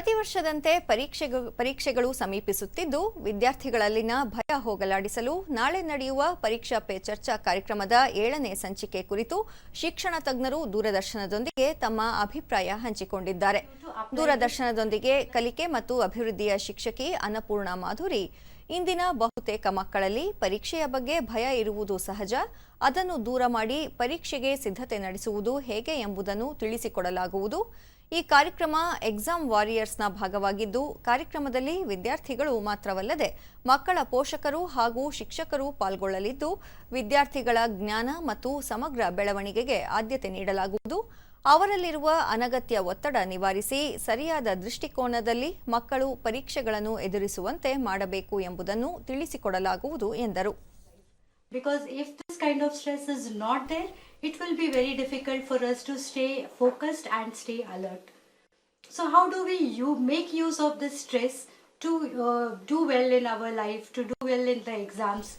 ಪ್ರತಿ ವರ್ಷದಂತೆ ಪರೀಕ್ಷೆಗ- ಪರೀಕ್ಷೆಗಳು ಸಮೀಪಿಸುತ್ತಿದ್ದು, ವಿದ್ಯಾರ್ಥಿಗಳಲ್ಲಿನ ಭಯ ಹೋಗಲಾಡಿಸಲು ನಾಳೆ ನಡೆಯುವ ಪರೀಕ್ಷಾ ಪೇ ಚರ್ಚಾ ಕಾರ್ಯಕ್ರಮದ ಏಳನೇ ಸಂಚಿಕೆ ಕುರಿತು ಶಿಕ್ಷಣ ತಜ್ಞರು ದೂರದರ್ಶನದೊಂದಿಗೆ ತಮ್ಮ ಅಭಿಪ್ರಾಯ ಹಂಚಿಕೊಂಡಿದ್ದಾರೆ. ದೂರದರ್ಶನದೊಂದಿಗೆ ಕಲಿಕೆ ಮತ್ತು ಅಭಿವೃದ್ಧಿಯ ಶಿಕ್ಷಕಿ ಅನ್ನಪೂರ್ಣ ಮಾಧುರಿ. ಇಂದಿನ ಬಹುತೇಕ ಮಕ್ಕಳಲ್ಲಿ ಪರೀಕ್ಷೆಯ ಬಗ್ಗೆ ಭಯ ಇರುವುದು ಸಹಜ. ಅದನ್ನು ದೂರ ಮಾಡಿ ಪರೀಕ್ಷೆಗೆ ಸಿದ್ಧತೆ ನಡೆಸುವುದು ಹೇಗೆ ಎಂಬುದನ್ನು ತಿಳಿಸಿಕೊಡಲಾಗುವುದು. ಈ ಕಾರ್ಯಕ್ರಮ ಎಕ್ಸಾಮ್ ವಾರಿಯರ್ಸ್ನ ಭಾಗವಾಗಿದ್ದು, ಕಾರ್ಯಕ್ರಮದಲ್ಲಿ ವಿದ್ಯಾರ್ಥಿಗಳು ಮಾತ್ರವಲ್ಲದೆ ಮಕ್ಕಳ ಪೋಷಕರು ಹಾಗೂ ಶಿಕ್ಷಕರು ಪಾಲ್ಗೊಳ್ಳಲಿದ್ದು, ವಿದ್ಯಾರ್ಥಿಗಳ ಜ್ಞಾನ ಮತ್ತು ಸಮಗ್ರ ಬೆಳವಣಿಗೆಗೆ ಆದ್ಯತೆ ನೀಡಲಾಗುವುದು. ಅವರಲ್ಲಿರುವ ಅನಗತ್ಯ ಒತ್ತಡ ನಿವಾರಿಸಿ ಸರಿಯಾದ ದೃಷ್ಟಿಕೋನದಲ್ಲಿ ಮಕ್ಕಳು ಪರೀಕ್ಷೆಗಳನ್ನು ಎದುರಿಸುವಂತೆ ಮಾಡಬೇಕು ಎಂಬುದನ್ನು ತಿಳಿಸಿಕೊಡಲಾಗುವುದು ಎಂದರು. Kind of stress is not there it will be very difficult for us to stay focused and stay alert. So how do we you make use of this stress to uh, do well in our life to do well in the exams